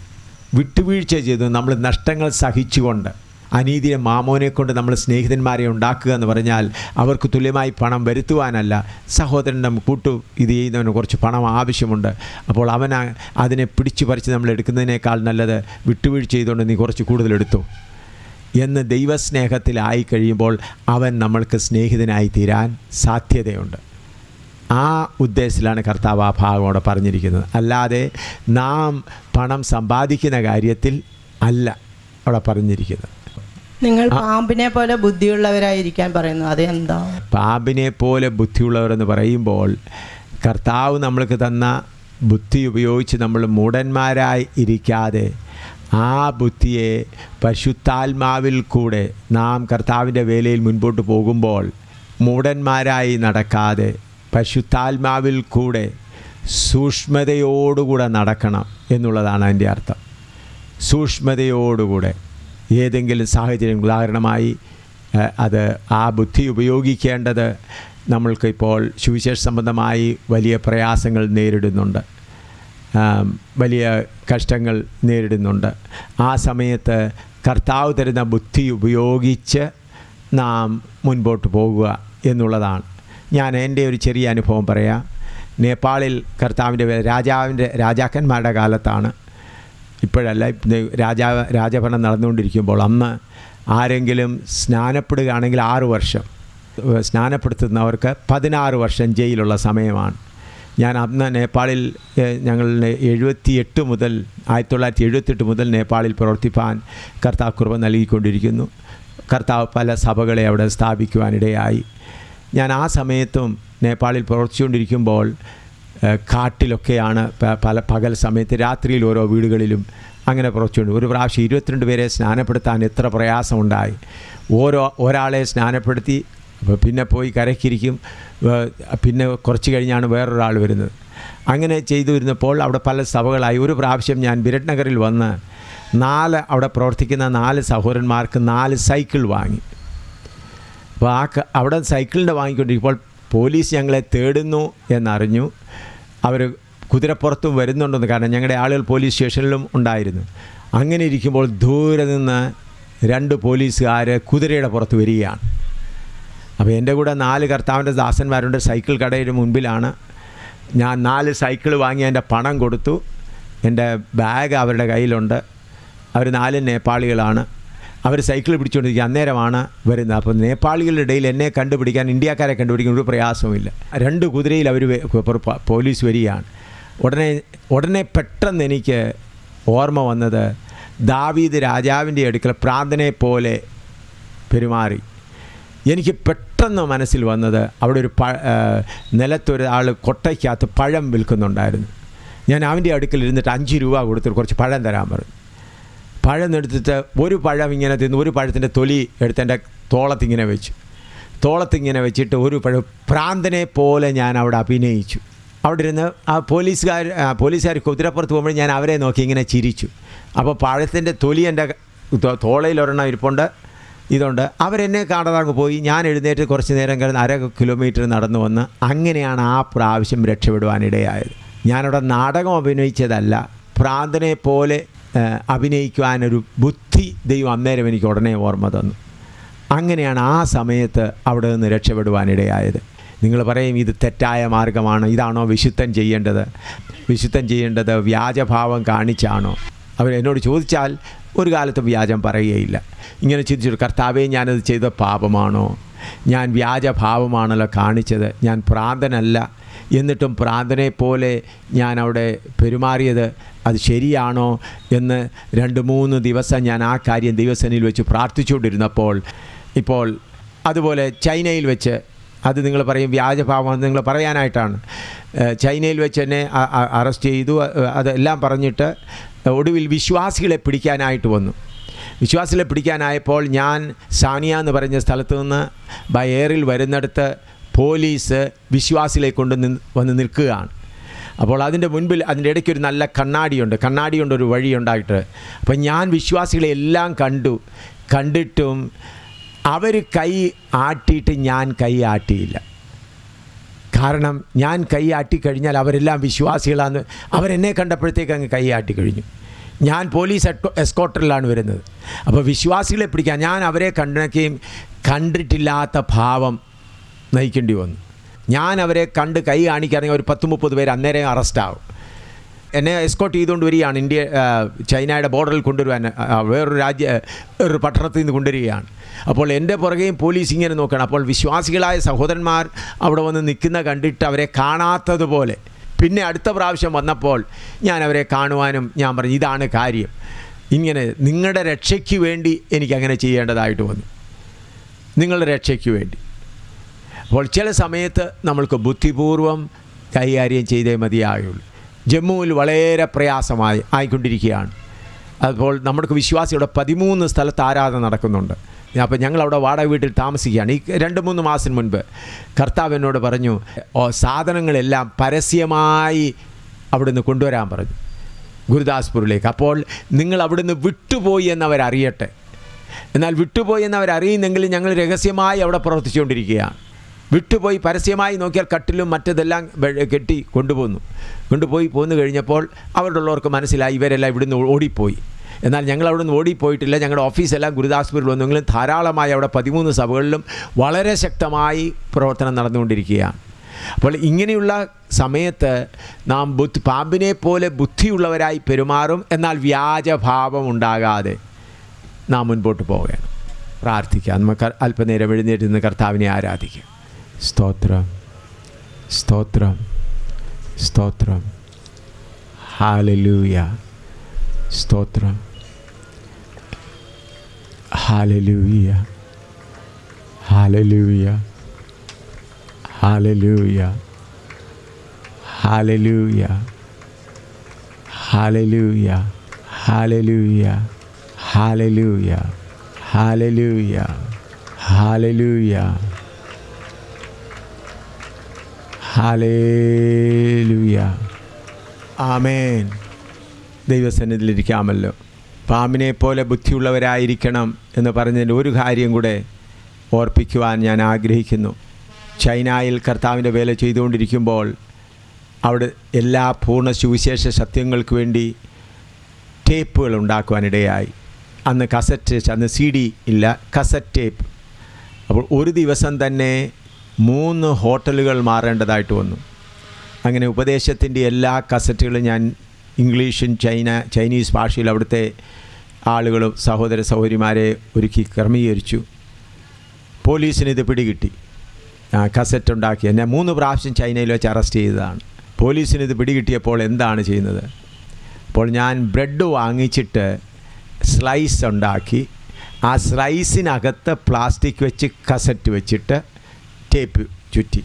വിട്ടുവീഴ്ച ചെയ്തു നമ്മൾ നഷ്ടങ്ങൾ സഹിച്ചുകൊണ്ട്. അനീതിയെ മാമോനെ കൊണ്ട് നമ്മൾ സ്നേഹിതന്മാരെ ഉണ്ടാക്കുക എന്ന് പറഞ്ഞാൽ അവർക്ക് തുല്യമായി പണം വരുത്തുവാനല്ല. സഹോദരന്റെ കൂട്ടു ഇത് ചെയ്യുന്നവന് കുറച്ച് പണം ആവശ്യമുണ്ട്. അപ്പോൾ അവൻ അതിനെ പിടിച്ചു പറിച്ച് നമ്മൾ എടുക്കുന്നതിനേക്കാൾ നല്ലത് വിട്ടുവീഴ്ച ചെയ്തുകൊണ്ട് നീ കുറച്ച് കൂടുതൽ എടുത്തു. എന്ന് ദൈവസ്നേഹത്തിലായി കഴിയുമ്പോൾ അവൻ നമ്മൾക്ക് സ്നേഹിതനായി തീരാൻ സാധ്യതയുണ്ട്. ആ ഉദ്ദേശത്തിലാണ് കർത്താവ് ആ ഭാഗം അവിടെ പറഞ്ഞിരിക്കുന്നത്. അല്ലാതെ നാം പണം സമ്പാദിക്കുന്ന കാര്യത്തിൽ അല്ല അവിടെ പറഞ്ഞിരിക്കുന്നത്. നിങ്ങൾ പാമ്പിനെ പോലെ ബുദ്ധിയുള്ളവരായിരിക്കാൻ പറയുന്നു. അതെന്താ? പാമ്പിനെ പോലെ ബുദ്ധിയുള്ളവരെന്ന് പറയുമ്പോൾ കർത്താവ് നമ്മൾക്ക് തന്ന ബുദ്ധി ഉപയോഗിച്ച് നമ്മൾ മൂടന്മാരായി ഇരിക്കാതെ ആ ബുദ്ധിയെ പശുത്താത്മാവിൽ കൂടെ നാം കർത്താവിന്റെ വേലയിൽ മുൻപോട്ട് പോകുമ്പോൾ മൂടന്മാരായി നടക്കാതെ പശുത്താത്മാവിൽ കൂടെ സൂക്ഷ്മതയോടുകൂടെ നടക്കണം എന്നുള്ളതാണ് അതിന്റെ അർത്ഥം. സൂക്ഷ്മതയോടുകൂടെ. ഏതെങ്കിലും സാഹചര്യം ഉദാഹരണമായി അത് ആ ബുദ്ധി ഉപയോഗിക്കേണ്ടത് നമ്മൾക്കിപ്പോൾ സുവിശേഷ സംബന്ധമായി വലിയ പ്രയാസങ്ങൾ നേരിടുന്നുണ്ട്. വലിയ കഷ്ടങ്ങൾ നേരിടുന്നുണ്ട്. ആ സമയത്ത് കർത്താവ് തരുന്ന ബുദ്ധി ഉപയോഗിച്ച് നാം മുൻപോട്ട് പോകുക എന്നുള്ളതാണ്. ഞാൻ എന്റെ ഒരു ചെറിയ അനുഭവം പറയാം. നേപ്പാളിൽ കർത്താവിന്റെ രാജാവിന്റെ രാജാക്കന്മാരുടെ കാലത്താണ് ഇപ്പോഴല്ല രാജാ രാജഭരണം നടന്നുകൊണ്ടിരിക്കുമ്പോൾ അന്ന് ആരെങ്കിലും സ്നാനപ്പെടുകയാണെങ്കിൽ ആറ് വർഷം സ്നാനപ്പെടുത്തുന്നവർക്ക് പതിനാറ് വർഷം ജയിലുള്ള സമയമാണ്. ഞാൻ അന്ന് നേപ്പാളിൽ ഞങ്ങൾ എഴുപത്തിയെട്ട് മുതൽ ആയിരത്തി തൊള്ളായിരത്തി എഴുപത്തെട്ട് മുതൽ നേപ്പാളിൽ പ്രവർത്തിപ്പാൻ കർത്താവ് കുർബ നൽകിക്കൊണ്ടിരിക്കുന്നു. കർത്താവ് പല സഭകളെ അവിടെ സ്ഥാപിക്കുവാനിടയായി. ഞാൻ ആ സമയത്തും നേപ്പാളിൽ പ്രവർത്തിച്ചുകൊണ്ടിരിക്കുമ്പോൾ കാട്ടിലൊക്കെയാണ് പല പകൽ സമയത്ത് രാത്രിയിൽ ഓരോ വീടുകളിലും അങ്ങനെ കുറച്ചുണ്ട് ഒരു പ്രാവശ്യം ഇരുപത്തിരണ്ട് പേരെ സ്നാനപ്പെടുത്താൻ എത്ര പ്രയാസമുണ്ടായി. ഓരോ ഒരാളെ സ്നാനപ്പെടുത്തി പിന്നെ പോയി കരക്കിരിക്കും പിന്നെ കുറച്ച് കഴിഞ്ഞാണ് വേറൊരാൾ വരുന്നത്. അങ്ങനെ ചെയ്തു വരുന്നപ്പോൾ അവിടെ പല സഭകളായി. ഒരു പ്രാവശ്യം ഞാൻ ബിരട്ട് നഗറിൽ വന്ന് നാല് അവിടെ പ്രവർത്തിക്കുന്ന നാല് സഹോദരന്മാർക്ക് നാല് സൈക്കിൾ വാങ്ങി. അപ്പോൾ ആ അവിടെ സൈക്കിളിന്റെ വാങ്ങിക്കൊണ്ടിരിക്കുമ്പോൾ പോലീസ് ഞങ്ങളെ തേടുന്നു എന്നറിഞ്ഞു. അവർ കുതിരപ്പുറത്തും വരുന്നുണ്ടെന്ന് കാരണം ഞങ്ങളുടെ ആളുകൾ പോലീസ് സ്റ്റേഷനിലും ഉണ്ടായിരുന്നു. അങ്ങനെ ഇരിക്കുമ്പോൾ ദൂരെ നിന്ന് രണ്ട് പോലീസുകാർ കുതിരയുടെ പുറത്ത് വരികയാണ്. അപ്പോൾ എന്റെ കൂടെ നാല് കർത്താവിന്റെ ദാസന്മാരുണ്ട് സൈക്കിൾ കടയുടെ മുൻപിലാണ്. ഞാൻ നാല് സൈക്കിൾ വാങ്ങി എന്റെ പണം കൊടുത്തു. എന്റെ ബാഗ് അവരുടെ കയ്യിലുണ്ട്. അവർ നാല് നേപ്പാളികളാണ്. അവർ സൈക്കിൾ പിടിച്ചുകൊണ്ടിരിക്കുക. അന്നേരമാണ് വരുന്നത്. അപ്പോൾ നേപ്പാളികളുടെ ഇടയിൽ എന്നെ കണ്ടുപിടിക്കാൻ ഇന്ത്യക്കാരെ കണ്ടുപിടിക്കാൻ ഒരു പ്രയാസവുമില്ല. രണ്ട് കുതിരയിൽ അവർ പോലീസ് വരികയാണ്. ഉടനെ ഉടനെ പെട്ടെന്ന് എനിക്ക് ഓർമ്മ വന്നത് ദാവീദ് രാജാവിന്റെ അടുക്കൽ പ്രാന്തനെ പോലെ പെരുമാറി. എനിക്ക് പെട്ടെന്ന് മനസ്സിൽ വന്നത് അവിടെ ഒരു നിലത്തൊരാൾ കൊട്ടയ്ക്കകത്ത് പഴം വിൽക്കുന്നുണ്ടായിരുന്നു. ഞാൻ അവന്റെ അടുക്കൽ ഇരുന്നിട്ട് അഞ്ച് രൂപ കൊടുത്തിട്ട് കുറച്ച് പഴം തരാൻ പറഞ്ഞു. പഴം എടുത്തിട്ട് ഒരു പഴം ഇങ്ങനെ തിന്ന് ഒരു പഴത്തിന്റെ തൊലി എടുത്ത് എന്റെ തോളത്തിങ്ങനെ വെച്ചു. തോളത്തിങ്ങനെ വെച്ചിട്ട് ഒരു പഴം പ്രാന്തനെ പോലെ ഞാൻ അവിടെ അഭിനയിച്ചു. അവിടെ ഇരുന്ന് ആ പോലീസുകാർ പോലീസുകാർ കുതിരപ്പുറത്ത് പോകുമ്പോൾ ഞാൻ അവരെ നോക്കി ഇങ്ങനെ ചിരിച്ചു. അപ്പോൾ പഴത്തിന്റെ തൊലി എന്റെ തോളയിൽ ഒരെണ്ണം ഇരിപ്പുണ്ട്. ഇതുണ്ട്. അവരെന്നെ കാണാതെ അങ്ങ് പോയി. ഞാൻ എഴുന്നേറ്റ് കുറച്ച് നേരം കഴിഞ്ഞ് അര കിലോമീറ്റർ നടന്നു വന്ന് അങ്ങനെയാണ് ആ പ്രാവശ്യം രക്ഷപ്പെടുവാനിടയായത്. ഞാനവിടെ നാടകം അഭിനയിച്ചതല്ല. പ്രാന്തനെ പോലെ അഭിനയിക്കുവാനൊരു ബുദ്ധി ദൈവം അന്നേരം എനിക്ക് ഉടനെ ഓർമ്മ തന്നു. അങ്ങനെയാണ് ആ സമയത്ത് അവിടെ നിന്ന് രക്ഷപ്പെടുവാനിടയായത്. നിങ്ങൾ പറയും ഇത് തെറ്റായ മാർഗമാണ്. ഇതാണോ വിശുദ്ധൻ ചെയ്യേണ്ടത്? വിശുദ്ധൻ ചെയ്യേണ്ടത് വ്യാജഭാവം കാണിച്ചാണോ? അവർ എന്നോട് ചോദിച്ചാൽ ഒരു കാലത്തും വ്യാജം പറയുകയില്ല. ഇങ്ങനെ ചിന്തിച്ചു കർത്താവെ ഞാനത് ചെയ്ത പാപമാണോ? ഞാൻ വ്യാജഭാവമാണല്ലോ കാണിച്ചത്. ഞാൻ പ്രാന്തനല്ല. എന്നിട്ടും പ്രാന്തനെ പോലെ ഞാൻ അവിടെ പെരുമാറിയത് അത് ശരിയാണോ എന്ന് രണ്ട് മൂന്ന് ദിവസം ഞാൻ ആ കാര്യം ദിവസനിൽ വെച്ച് പ്രാർത്ഥിച്ചുകൊണ്ടിരുന്നപ്പോൾ ഇപ്പോൾ അതുപോലെ ചൈനയിൽ വെച്ച് അത് നിങ്ങൾ പറയും വ്യാജഭാവം നിങ്ങൾ പറയാനായിട്ടാണ്. ചൈനയിൽ വെച്ച് എന്നെ അറസ്റ്റ് ചെയ്തു. അതെല്ലാം പറഞ്ഞിട്ട് ഒടുവിൽ വിശ്വാസികളെ പിടിക്കാനായിട്ട് വന്നു. വിശ്വാസികളെ പിടിക്കാനായപ്പോൾ ഞാൻ സാനിയ എന്ന് പറഞ്ഞ സ്ഥലത്ത് നിന്ന് ബൈ എയറിൽ വരുന്നിടത്ത് പോലീസ് വിശ്വാസികളെ കൊണ്ട് വന്ന് നിൽക്കുകയാണ്. അപ്പോൾ അതിന്റെ മുൻപിൽ അതിന്റെ ഇടയ്ക്ക് ഒരു നല്ല കണ്ണാടിയുണ്ട്. കണ്ണാടി കൊണ്ട് ഒരു വഴിയുണ്ടായിട്ട് അപ്പം ഞാൻ വിശ്വാസികളെ എല്ലാം കണ്ടു. കണ്ടിട്ടും അവർ കൈ ആട്ടിയിട്ട് ഞാൻ കൈ ആട്ടിയില്ല. കാരണം ഞാൻ കൈ ആട്ടിക്കഴിഞ്ഞാൽ അവരെല്ലാം വിശ്വാസികളാണ് അവരെന്നെ കണ്ടപ്പോഴത്തേക്ക് അങ്ങ് കൈ ആട്ടിക്കഴിഞ്ഞു ഞാൻ പോലീസ് എസ്കോ- എസ്കോട്ടറിലാണ് വരുന്നത്. അപ്പോൾ വിശ്വാസികളെ പിടിക്കാൻ ഞാൻ അവരെ കണ്ടിക്കുകയും കണ്ടിട്ടില്ലാത്ത ഭാവം നയിക്കേണ്ടി വന്നു. ഞാൻ അവരെ കണ്ട് കൈ കാണിക്കുകയാണെങ്കിൽ ഒരു പത്ത് മുപ്പത് പേര് അന്നേരം അറസ്റ്റാവും. എന്നെ എസ്കോട്ട് ചെയ്തുകൊണ്ട് വരികയാണ്. ഇന്ത്യ ചൈനയുടെ ബോർഡറിൽ കൊണ്ടുവരുവാൻ വേറൊരു രാജ്യ ഒരു പട്ടണത്തിൽ നിന്ന് കൊണ്ടുവരികയാണ്. അപ്പോൾ എന്റെ പുറകെയും പോലീസ് ഇങ്ങനെ നോക്കണം അപ്പോൾ വിശ്വാസികളായ സഹോദരന്മാർ അവിടെ വന്ന് നിൽക്കുന്ന കണ്ടിട്ട് അവരെ കാണാത്തതുപോലെ. പിന്നെ അടുത്ത പ്രാവശ്യം വന്നപ്പോൾ ഞാൻ അവരെ കാണുവാനും ഞാൻ പറഞ്ഞു ഇതാണ് കാര്യം. ഇങ്ങനെ നിങ്ങളുടെ രക്ഷയ്ക്ക് വേണ്ടി എനിക്കങ്ങനെ ചെയ്യേണ്ടതായിട്ട് വന്നു. നിങ്ങളുടെ രക്ഷയ്ക്ക് വേണ്ടി. അപ്പോൾ ചില സമയത്ത് നമ്മൾക്ക് ബുദ്ധിപൂർവം കൈകാര്യം ചെയ്തേ മതിയായുള്ളൂ. ജമ്മുവിൽ വളരെ പ്രയാസമായി ആയിക്കൊണ്ടിരിക്കുകയാണ്. അപ്പോൾ നമ്മുടെ വിശ്വാസിയുടെ പതിമൂന്ന് സ്ഥലത്ത് ആരാധന നടക്കുന്നുണ്ട്. അപ്പോൾ ഞങ്ങൾ അവിടെ വാടക വീട്ടിൽ താമസിക്കുകയാണ്. ഈ രണ്ട് മൂന്ന് മാസം മുൻപ് കർത്താവ് എന്നോട് പറഞ്ഞു സാധനങ്ങളെല്ലാം പരസ്യമായി അവിടുന്ന് കൊണ്ടുവരാൻ പറഞ്ഞു. ഗുരുദാസ്പൂരിലേക്ക്. അപ്പോൾ നിങ്ങൾ അവിടുന്ന് വിട്ടുപോയി എന്നവരറിയട്ടെ. എന്നാൽ വിട്ടുപോയി എന്നവരറിയുന്നെങ്കിൽ ഞങ്ങൾ രഹസ്യമായി അവിടെ പ്രവർത്തിച്ചുകൊണ്ടിരിക്കുകയാണ്. വിട്ടുപോയി പരസ്യമായി നോക്കിയാൽ കട്ടിലും മറ്റതെല്ലാം കെട്ടി കൊണ്ടുപോകുന്നു കൊണ്ടുപോയി പോന്നു കഴിഞ്ഞപ്പോൾ അവരുടെ ഉള്ളവർക്ക് മനസ്സിലായി ഇവരെല്ലാം ഇവിടുന്ന് ഓടിപ്പോയി. എന്നാൽ ഞങ്ങൾ അവിടുന്ന് ഓടിപ്പോയിട്ടില്ല. ഞങ്ങളുടെ ഓഫീസെല്ലാം ഗുരുദാസ്പൂരിൽ വന്നെങ്കിലും ധാരാളമായി അവിടെ പതിമൂന്ന് സഭകളിലും വളരെ ശക്തമായി പ്രവർത്തനം നടന്നുകൊണ്ടിരിക്കുകയാണ്. അപ്പോൾ ഇങ്ങനെയുള്ള സമയത്ത് നാം ബുദ്ധി പാമ്പിനെ പോലെ ബുദ്ധിയുള്ളവരായി പെരുമാറും. എന്നാൽ വ്യാജഭാവം ഉണ്ടാകാതെ നാം മുൻപോട്ട് പോവുകയാണ്. പ്രാർത്ഥിക്കുക നമുക്ക് അല്പനേരം എഴുന്നേറ്റ് നിന്ന് കർത്താവിനെ ആരാധിക്കാം. സ്തോത്രം സ്തോത്രം സ്തോത്രം ഹാലലൂയ സ്തോത്രം ഹാലലൂയ ഹാലലൂയ ഹാലലൂയ ഹാലലൂയ ഹാലലൂയ ഹാലലൂയ ഹാലലൂയ ഹാലലൂയ ഹാലലൂയ ഹാലേലൂയ ആമേൻ ദൈവസന്നിധിയിലിരിക്കാമല്ലോ. പാമ്പിനെ പോലെ ബുദ്ധിയുള്ളവരായിരിക്കണം എന്ന് പറഞ്ഞതിന്റെ ഒരു കാര്യം കൂടെ ഓർപ്പിക്കുവാൻ ഞാൻ ആഗ്രഹിക്കുന്നു. ചൈനയിൽ കർത്താവിന്റെ വേല ചെയ്തുകൊണ്ടിരിക്കുമ്പോൾ അവിടെ എല്ലാ പൂർണ സുവിശേഷ സത്യങ്ങൾക്ക് വേണ്ടി ടേപ്പുകൾ ഉണ്ടാക്കുവാനിടയായി. അന്ന് കസറ്റ് അന്ന് സി ഡി ഇല്ല കസറ്റ് ടേപ്പ്. അപ്പോൾ ഒരു ദിവസം തന്നെ മൂന്ന് ഹോട്ടലുകൾ മാറേണ്ടതായിട്ട് വന്നു. അങ്ങനെ ഉപദേശത്തിന്റെ എല്ലാ കസറ്റുകളും ഞാൻ ഇംഗ്ലീഷും ചൈന ചൈനീസ് ഭാഷയിൽ അവിടുത്തെ ആളുകളും സഹോദര സഹോദരിമാരെ ഒരുക്കി ക്രമീകരിച്ചു. പോലീസിന് ഇത് പിടികിട്ടി. കസറ്റ് ഉണ്ടാക്കി. എന്നെ മൂന്ന് പ്രാവശ്യം ചൈനയിൽ വെച്ച് അറസ്റ്റ് ചെയ്തതാണ്. പോലീസിന് ഇത് പിടികിട്ടിയപ്പോൾ എന്താണ് ചെയ്യുന്നത്? അപ്പോൾ ഞാൻ ബ്രെഡ് വാങ്ങിച്ചിട്ട് സ്ലൈസ് ഉണ്ടാക്കി. ആ സ്ലൈസിനകത്ത് പ്ലാസ്റ്റിക് വെച്ച് കസറ്റ് വെച്ചിട്ട് ടേപ്പ് ചുറ്റി.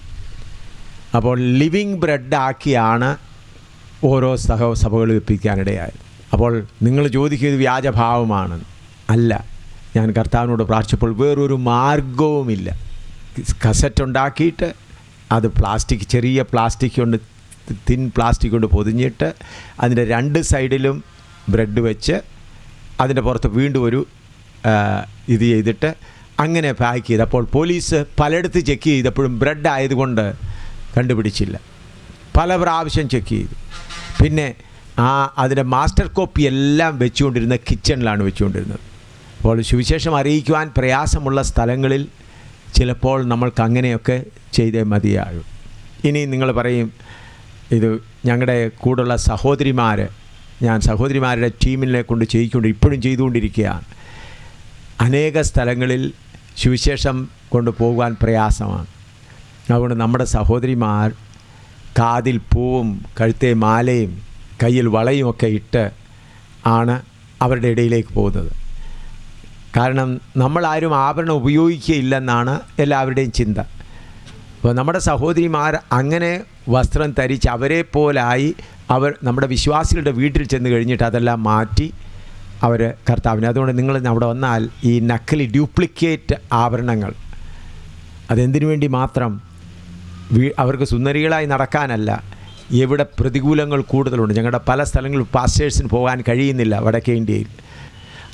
അപ്പോൾ ലിവിങ് ബ്രെഡാക്കിയാണ് ഓരോ സഹ സഭകൾ വെപ്പിക്കാനിടയായത് അപ്പോൾ നിങ്ങൾ ചോദിക്കുന്നത് വ്യാജഭാവമാണ്. അല്ല ഞാൻ കർത്താവിനോട് പ്രാർത്ഥിച്ചപ്പോൾ വേറൊരു മാർഗവുമില്ല കസറ്റ് ഉണ്ടാക്കിയിട്ട് അത് പ്ലാസ്റ്റിക് ചെറിയ പ്ലാസ്റ്റിക് കൊണ്ട് തിൻ പ്ലാസ്റ്റിക് കൊണ്ട് പൊതിഞ്ഞിട്ട് അതിന്റെ രണ്ട് സൈഡിലും ബ്രെഡ് വെച്ച് അതിന്റെ പുറത്ത് വീണ്ടും ഒരു ഇത് ചെയ്തിട്ട് അങ്ങനെ പാക്ക് ചെയ്ത്. അപ്പോൾ പോലീസ് പലയിടത്ത് ചെക്ക് ചെയ്തപ്പോഴും ബ്രെഡ് ആയതുകൊണ്ട് കണ്ടുപിടിച്ചില്ല. പല പ്രാവശ്യം ചെക്ക് ചെയ്തു. പിന്നെ ആ അതിന്റെ മാസ്റ്റർ കോപ്പി എല്ലാം വെച്ചുകൊണ്ടിരുന്ന കിച്ചണിലാണ് വെച്ചുകൊണ്ടിരുന്നത്. അപ്പോൾ സുവിശേഷം അറിയിക്കുവാൻ പ്രയാസമുള്ള സ്ഥലങ്ങളിൽ ചിലപ്പോൾ നമ്മൾക്ക് അങ്ങനെയൊക്കെ ചെയ്തേ മതിയാകും ഇനി നിങ്ങൾ പറയും ഇത് ഞങ്ങളുടെ കൂടുള്ള സഹോദരിമാർ ഞാൻ സഹോദരിമാരുടെ ടീമിനെ കൊണ്ട് ചെയ്യിക്കൊണ്ട് ഇപ്പോഴും ചെയ്തുകൊണ്ടിരിക്കുകയാണ്. അനേക സ്ഥലങ്ങളിൽ സുവിശേഷം കൊണ്ട് പോകുവാൻ പ്രയാസമാണ്. അതുകൊണ്ട് നമ്മുടെ സഹോദരിമാർ കാതിൽ പൂവും കഴുത്തെ മാലയും കയ്യിൽ വളയും ഒക്കെ ഇട്ട് ആണ് അവരുടെ ഇടയിലേക്ക് പോകുന്നത്. കാരണം നമ്മളാരും ആഭരണം ഉപയോഗിക്കുകയില്ലെന്നാണ് എല്ലാവരുടെയും ചിന്ത. അപ്പോൾ നമ്മുടെ സഹോദരിമാർ അങ്ങനെ വസ്ത്രം ധരിച്ച് അവരെ പോലായി അവർ നമ്മുടെ വിശ്വാസികളുടെ വീട്ടിൽ ചെന്ന് കഴിഞ്ഞിട്ട് അതെല്ലാം മാറ്റി അവർ കർത്താവിന്. അതുകൊണ്ട് നിങ്ങൾ അവിടെ വന്നാൽ ഈ നക്കലി ഡ്യൂപ്ലിക്കേറ്റ് ആഭരണങ്ങൾ. അതെന്തിനു വേണ്ടി മാത്രം? വീ അവർക്ക് സുന്ദരികളായി നടക്കാനല്ല. എവിടെ പ്രതികൂലങ്ങൾ കൂടുതലുണ്ട്. ഞങ്ങളുടെ പല സ്ഥലങ്ങളിൽ പാസ്റ്റേഴ്സിന് പോകാൻ കഴിയുന്നില്ല വടക്കേ ഇന്ത്യയിൽ.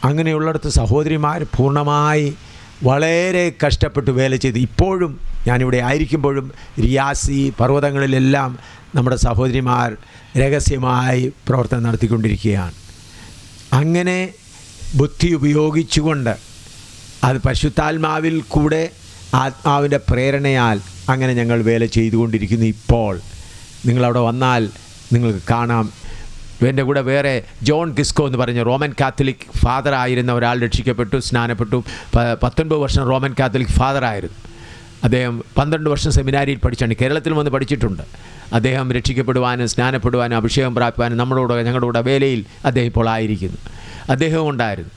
അങ്ങനെയുള്ളിടത്ത് സഹോദരിമാർ പൂർണമായി വളരെ കഷ്ടപ്പെട്ട് വേല ചെയ്ത്. ഇപ്പോഴും ഞാനിവിടെ ആയിരിക്കുമ്പോഴും റിയാസി പർവതങ്ങളിലെല്ലാം നമ്മുടെ സഹോദരിമാർ രഹസ്യമായി പ്രവർത്തനം നടത്തിക്കൊണ്ടിരിക്കുകയാണ്. അങ്ങനെ ബുദ്ധി ഉപയോഗിച്ചുകൊണ്ട് അത് പശുത്താത്മാവിൽ കൂടെ ആത്മാവിന്റെ പ്രേരണയാൽ അങ്ങനെ ഞങ്ങൾ വേല ചെയ്തുകൊണ്ടിരിക്കുന്നു ഇപ്പോൾ. നിങ്ങളവിടെ വന്നാൽ നിങ്ങൾക്ക് കാണാം. എന്റെ കൂടെ വേറെ ജോൺ കിസ്കോ എന്ന് പറഞ്ഞ റോമൻ കാത്തലിക് ഫാദർ ആയിരുന്ന ഒരാൾ രക്ഷിക്കപ്പെട്ടു സ്നാനപ്പെട്ടു. പത്തൊൻപത് വർഷം റോമൻ കാത്തലിക് ഫാദർ ആയിരുന്നു അദ്ദേഹം പന്ത്രണ്ട് വർഷം സെമിനാരിയിൽ പഠിച്ചാണ്. കേരളത്തിൽ വന്ന് പഠിച്ചിട്ടുണ്ട്. അദ്ദേഹം രക്ഷിക്കപ്പെടുവാനും സ്നാനപ്പെടുവാനും അഭിഷേകം പ്രാപിപ്പാനും നമ്മളോട് ഞങ്ങളുടെ വേലയിൽ അദ്ദേഹം ഇപ്പോൾ ആയിരിക്കുന്നു. അദ്ദേഹവും ഉണ്ടായിരുന്നു.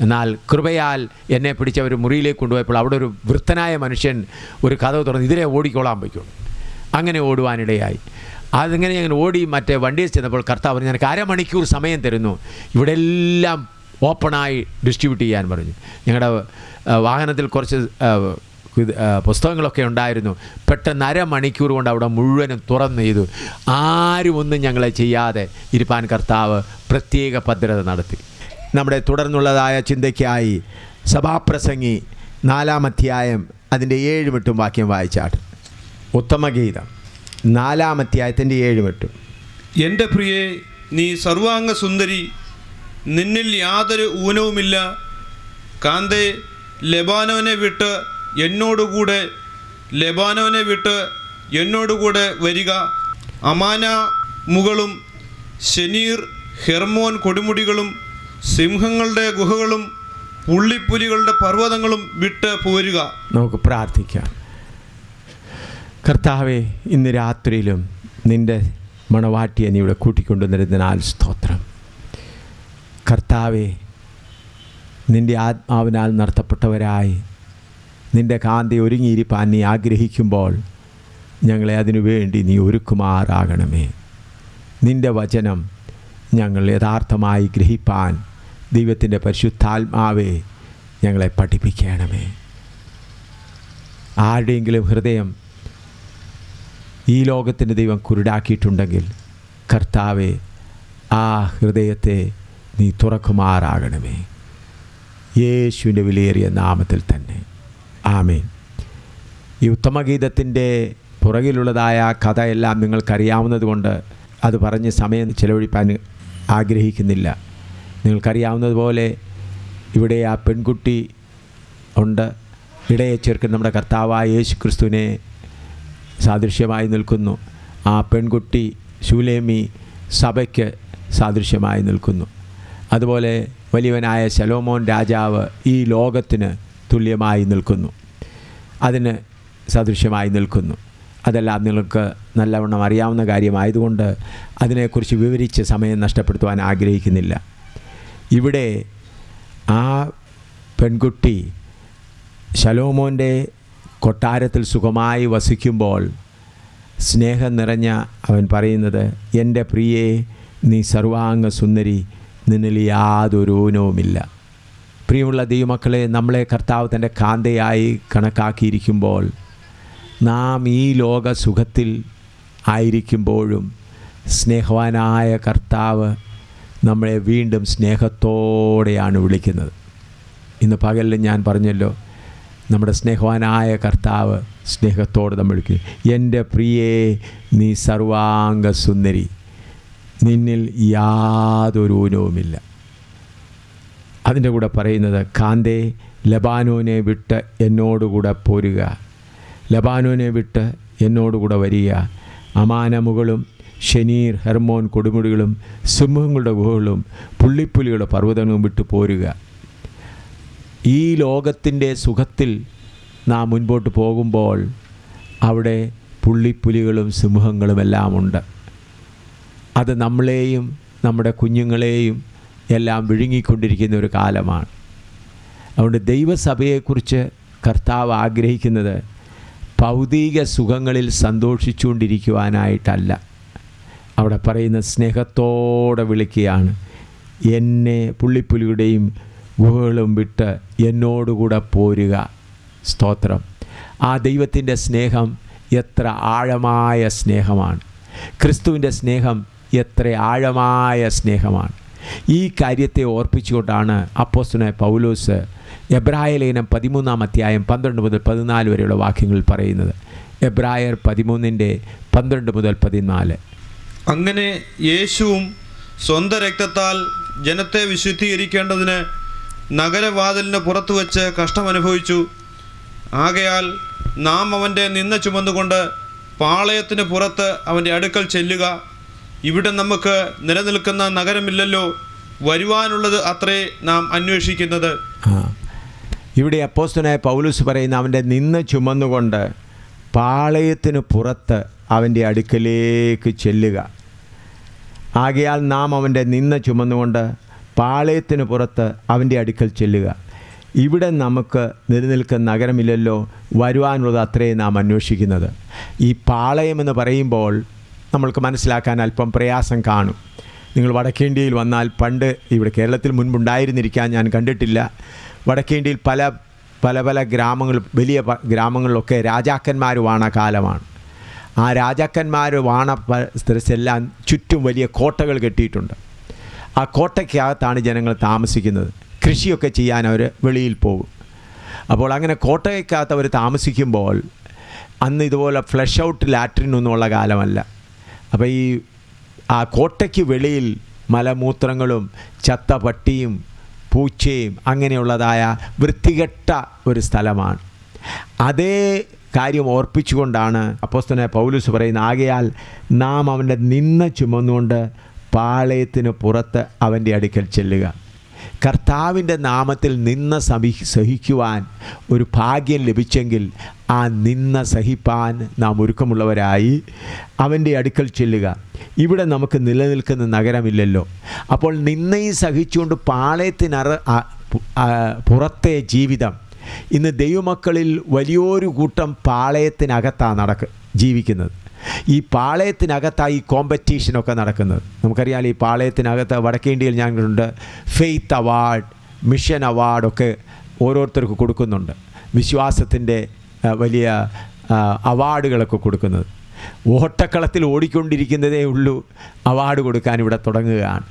എന്നാൽ കൃപയാൽ എന്നെ പിടിച്ച ഒരു മുറിയിലേക്ക് കൊണ്ടുപോയപ്പോൾ അവിടെ ഒരു വൃത്തനായ മനുഷ്യൻ ഒരു കഥ തുറന്ന് ഇതിലെ ഓടിക്കോളാൻ പറ്റുള്ളൂ അങ്ങനെ ഓടുവാനിടയായി. അതിങ്ങനെ ഞാൻ ഓടി മറ്റേ വണ്ടിയിൽ ചെന്നപ്പോൾ കർത്താവ് പറഞ്ഞു എനിക്ക് അരമണിക്കൂർ സമയം തരുന്നു. ഇവിടെ എല്ലാം ഓപ്പണായി ഡിസ്ട്രിബ്യൂട്ട് ചെയ്യാൻ പറഞ്ഞു. ഞങ്ങളുടെ വാഹനത്തിൽ കുറച്ച് പുസ്തകങ്ങളൊക്കെ ഉണ്ടായിരുന്നു. പെട്ടെന്ന് അരമണിക്കൂർ കൊണ്ട് അവിടെ മുഴുവനും തുറന്നു ചെയ്തു. ആരും ഒന്നും ഞങ്ങളെ ചെയ്യാതെ ഇരിപ്പാൻ കർത്താവ് പ്രത്യേക ഭദ്രത നടത്തി. നമ്മുടെ തുടർന്നുള്ളതായ ചിന്തയ്ക്കായി സഭാപ്രസംഗി നാലാം അധ്യായം അതിന്റെ ഏഴ് എട്ടും വാക്യം വായിച്ചാട്ട്. ഉത്തമഗീതം നാലാം അധ്യായത്തിന്റെ ഏഴ് എട്ടും എന്റെ പ്രിയെ നീ സർവാംഗ സുന്ദരി നിന്നിൽ യാതൊരു ഊനവുമില്ല. കാന്തേ ലബാനോനെ വിട്ട് എന്നോടുകൂടെ ലെബാനോനെ വിട്ട് എന്നോടുകൂടെ വരിക. അമാന മുകളും ശനീർ ഹെർമോൻ കൊടുമുടികളും സിംഹങ്ങളുടെ ഗുഹകളും പുള്ളിപ്പുലികളുടെ പർവതങ്ങളും വിട്ട് പോരുക. നമുക്ക് പ്രാർത്ഥിക്കാം. കർത്താവെ ഇന്ന് രാത്രിയിലും നിന്റെ മണവാട്ടിയെ നീ ഇവിടെ കൂട്ടിക്കൊണ്ടുവന്നിരുന്നതിനാൽ സ്തോത്രം. കർത്താവെ നിന്റെ ആത്മാവിനാൽ നടത്തപ്പെട്ടവരായി നിന്റെ കാന്തി ഒരുങ്ങിയിരിപ്പാൻ നീ ആഗ്രഹിക്കുമ്പോൾ ഞങ്ങളെ അതിനുവേണ്ടി നീ ഒരുക്കുമാറാകണമേ. നിന്റെ വചനം ഞങ്ങൾ യഥാർത്ഥമായി ഗ്രഹിപ്പാൻ ദൈവത്തിന്റെ പരിശുദ്ധാത്മാവെ ഞങ്ങളെ പഠിപ്പിക്കണമേ. ആരുടെയെങ്കിലും ഹൃദയം ഈ ലോകത്തിന്റെ ദൈവം കുരുടാക്കിയിട്ടുണ്ടെങ്കിൽ കർത്താവെ ആ ഹൃദയത്തെ നീ തുറക്കുമാറാകണമേ. യേശുവിന്റെ വിലയേറിയ നാമത്തിൽ തന്നെ. ആമേൻ. ഈ ഉത്തമഗീതത്തിന്റെ പുറകിലുള്ളതായ കഥയെല്ലാം നിങ്ങൾക്കറിയാവുന്നതുകൊണ്ട് അത് പറഞ്ഞ് സമയം ചെലവഴിപ്പാൻ ആഗ്രഹിക്കുന്നില്ല. നിങ്ങൾക്കറിയാവുന്നതുപോലെ ഇവിടെ ആ പെൺകുട്ടി ഉണ്ട്. ഇടയെ ചേർക്കുന്ന നമ്മുടെ കർത്താവായ യേശു ക്രിസ്തുവിനെ സാദൃശ്യമായി നിൽക്കുന്നു. ആ പെൺകുട്ടി ശൂലേമി സഭയ്ക്ക് സാദൃശ്യമായി നിൽക്കുന്നു. അതുപോലെ വലിയവനായ ശലോമോൻ രാജാവ് ഈ ലോകത്തിന് തുല്യമായി നിൽക്കുന്നു. അതിന് സദൃശ്യമായി നിൽക്കുന്നു. അതെല്ലാം നിങ്ങൾക്ക് നല്ലവണ്ണം അറിയാവുന്ന കാര്യമായതുകൊണ്ട് അതിനെക്കുറിച്ച് വിവരിച്ച് സമയം നഷ്ടപ്പെടുത്തുവാൻ ആഗ്രഹിക്കുന്നില്ല. ഇവിടെ ആ പെൺകുട്ടി ശലോമോന്റെ കൊട്ടാരത്തിൽ സുഖമായി വസിക്കുമ്പോൾ സ്നേഹം നിറഞ്ഞ അവൻ പറയുന്നത് എന്റെ പ്രിയേ നീ സർവാംഗ സുന്ദരി നിന്നിൽ യാതൊരു ഊനവുമില്ല. പ്രിയമുള്ള ദൈവമക്കളെ നമ്മളെ കർത്താവ് തന്റെ കാന്തയായി കണക്കാക്കിയിരിക്കുമ്പോൾ നാം ഈ ലോക സുഖത്തിൽ ആയിരിക്കുമ്പോഴും സ്നേഹവാനായ കർത്താവ് നമ്മളെ വീണ്ടും സ്നേഹത്തോടെയാണ് വിളിക്കുന്നത്. ഇന്ന് പകലിൽ ഞാൻ പറഞ്ഞല്ലോ നമ്മുടെ സ്നേഹവാനായ കർത്താവ് സ്നേഹത്തോടെ നമ്മൾ വിളിക്കും. എന്റെ പ്രിയേ നീ സർവാംഗ സുന്ദരി നിന്നിൽ യാതൊരു ഊനവുമില്ല. അതിന്റെ കൂടെ പറയുന്നത് കാന്തേ ലബാനോനെ വിട്ട് എന്നോടുകൂടെ പോരുക. ലബാനോനെ വിട്ട് എന്നോടുകൂടെ വരിക. അമാനമുകളും ഷനീർ ഹെർമോൻ കൊടുമുടികളും സിംഹങ്ങളുടെ ഗുഹകളും പുള്ളിപ്പുലിയുടെ പർവതങ്ങളും വിട്ട് പോരുക. ഈ ലോകത്തിന്റെ സുഖത്തിൽ നാം മുൻപോട്ട് പോകുമ്പോൾ അവിടെ പുള്ളിപ്പുലികളും സിംഹങ്ങളും എല്ലാം ഉണ്ട്. അത് നമ്മളെയും നമ്മുടെ കുഞ്ഞുങ്ങളെയും എല്ലാം വിഴുങ്ങിക്കൊണ്ടിരിക്കുന്ന ഒരു കാലമാണ്. അതുകൊണ്ട് ദൈവസഭയെക്കുറിച്ച് കർത്താവ് ആഗ്രഹിക്കുന്നത് ഭൗതിക സുഖങ്ങളിൽ സന്തോഷിച്ചുകൊണ്ടിരിക്കുവാനായിട്ടല്ല. അവിടെ പറയുന്ന സ്നേഹത്തോടെ വിളിക്കുകയാണ്. എന്നെ പുള്ളിപ്പുലിയുടെയും ഗുഹകളും വിട്ട് എന്നോടുകൂടെ പോരുക. സ്തോത്രം. ആ ദൈവത്തിന്റെ സ്നേഹം എത്ര ആഴമായ സ്നേഹമാണ്. ക്രിസ്തുവിന്റെ സ്നേഹം എത്ര ആഴമായ സ്നേഹമാണ്. ഈ കാര്യത്തെ ഓർപ്പിച്ചുകൊണ്ടാണ് അപ്പോസ്തലനായ പൗലോസ് എബ്രായ ലേഖനം പതിമൂന്നാം അധ്യായം പന്ത്രണ്ട് മുതൽ പതിനാല് വരെയുള്ള വാക്യങ്ങൾ പറയുന്നത്. എബ്രായർ പതിമൂന്നിന്റെ പന്ത്രണ്ട് മുതൽ പതിനാല്. അങ്ങനെ യേശുവും സ്വന്തം രക്തത്താൽ ജനത്തെ വിശുദ്ധീകരിക്കേണ്ടതിന് നഗരവാതിലിന് പുറത്തു വച്ച് കഷ്ടമനുഭവിച്ചു ആകയാൽ നാം അവന്റെ നിന്ന ചുമന്നുകൊണ്ട് പാളയത്തിന് പുറത്ത് അവന്റെ അടുക്കൽ ചെല്ലുക. ഇവിടെ നമുക്ക് നിലനിൽക്കുന്ന നഗരമില്ലല്ലോ. വരുവാനുള്ളത് അത്രേ നാം അന്വേഷിക്കുന്നത്. ഇവിടെ അപ്പോസ്റ്റനായ പൗലൂസ് പറയുന്ന അവന്റെ നിന്ന് ചുമന്നുകൊണ്ട് പാളയത്തിന് പുറത്ത് അവന്റെ അടുക്കലേക്ക് ചെല്ലുക. ആകയാൽ നാം അവന്റെ നിന്ന് ചുമന്നുകൊണ്ട് പാളയത്തിന് പുറത്ത് അവന്റെ അടുക്കൽ ചെല്ലുക. ഇവിടെ നമുക്ക് നിലനിൽക്കുന്ന നഗരമില്ലല്ലോ വരുവാനുള്ളത് അത്രയും നാം അന്വേഷിക്കുന്നത്. ഈ പാളയം എന്ന് പറയുമ്പോൾ നമ്മൾക്ക് മനസ്സിലാക്കാൻ അല്പം പ്രയാസം കാണും. നിങ്ങൾ വടക്കേന്ത്യയിൽ വന്നാൽ പണ്ട് ഇവിടെ കേരളത്തിൽ മുൻപുണ്ടായിരുന്നിരിക്കാൻ ഞാൻ കണ്ടിട്ടില്ല. വടക്കേന്ത്യയിൽ പല പല പല ഗ്രാമങ്ങൾ വലിയ ഗ്രാമങ്ങളിലൊക്കെ രാജാക്കന്മാർ വാണ കാലമാണ്. ആ രാജാക്കന്മാർ വാണ സ്ഥലത്തെല്ലാം ചുറ്റും വലിയ കോട്ടകൾ കെട്ടിയിട്ടുണ്ട്. ആ കോട്ടയ്ക്കകത്താണ് ജനങ്ങൾ താമസിക്കുന്നത്. കൃഷിയൊക്കെ ചെയ്യാൻ അവർ വെളിയിൽ പോകും. അപ്പോൾ അങ്ങനെ കോട്ടയ്ക്കകത്ത് അവർ താമസിക്കുമ്പോൾ അന്ന് ഇതുപോലെ ഫ്ലഷ് ഔട്ട് ലാട്രിൻ ഒന്നുമുള്ള കാലമല്ല. അപ്പോൾ ഈ ആ കോട്ടയ്ക്ക് വെളിയിൽ മലമൂത്രങ്ങളും ചത്ത പട്ടിയും പൂച്ചയും അങ്ങനെയുള്ളതായ വൃത്തികെട്ട ഒരു സ്ഥലമാണ്. അതേ കാര്യം ഓർപ്പിച്ചുകൊണ്ടാണ് അപ്പോസ്തനെ പൗലൂസ് പറയുന്ന ആകയാൽ നാം അവന്റെ നിന്ന ചുമന്നുകൊണ്ട് പാളയത്തിന് പുറത്ത് അവന്റെ അടുക്കൽ ചെല്ലുക. കർത്താവിന്റെ നാമത്തിൽ നിന്ന സമി സഹിക്കുവാൻ ഒരു ഭാഗ്യം ലഭിച്ചെങ്കിൽ ആ നിന്ന സഹിപ്പാൻ നാം ഒരുക്കമുള്ളവരായി അവന്റെ അടുക്കൽ ചെല്ലുക. ഇവിടെ നമുക്ക് നിലനിൽക്കുന്ന നഗരമില്ലല്ലോ. അപ്പോൾ നിന്നയും സഹിച്ചുകൊണ്ട് പാളയത്തിനറ പുറത്തെ ജീവിതം. ഇന്ന് ദൈവമക്കളിൽ വലിയൊരു കൂട്ടം പാളയത്തിനകത്താണ് നടക്ക ജീവിക്കുന്നത്. ഈ പാളയത്തിനകത്താണ് ഈ കോമ്പറ്റീഷനൊക്കെ നടക്കുന്നത്. നമുക്കറിയാം ഈ പാളയത്തിനകത്ത് വടക്കേ ഇന്ത്യയിൽ ഞാൻ കണ്ടിട്ടുണ്ട് ഫെയ്ത്ത് അവാർഡ് മിഷൻ അവാർഡൊക്കെ ഓരോരുത്തർക്ക് കൊടുക്കുന്നുണ്ട്. വിശ്വാസത്തിന്റെ വലിയ അവാർഡുകളൊക്കെ കൊടുക്കുന്നത്. ഓട്ടക്കളത്തിൽ ഓടിക്കൊണ്ടിരിക്കുന്നതേ ഉള്ളൂ അവാർഡ് കൊടുക്കാൻ ഇവിടെ തുടങ്ങുകയാണ്.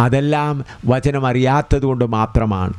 അതെല്ലാം വചനം അറിയാത്തത് കൊണ്ട് മാത്രമാണ്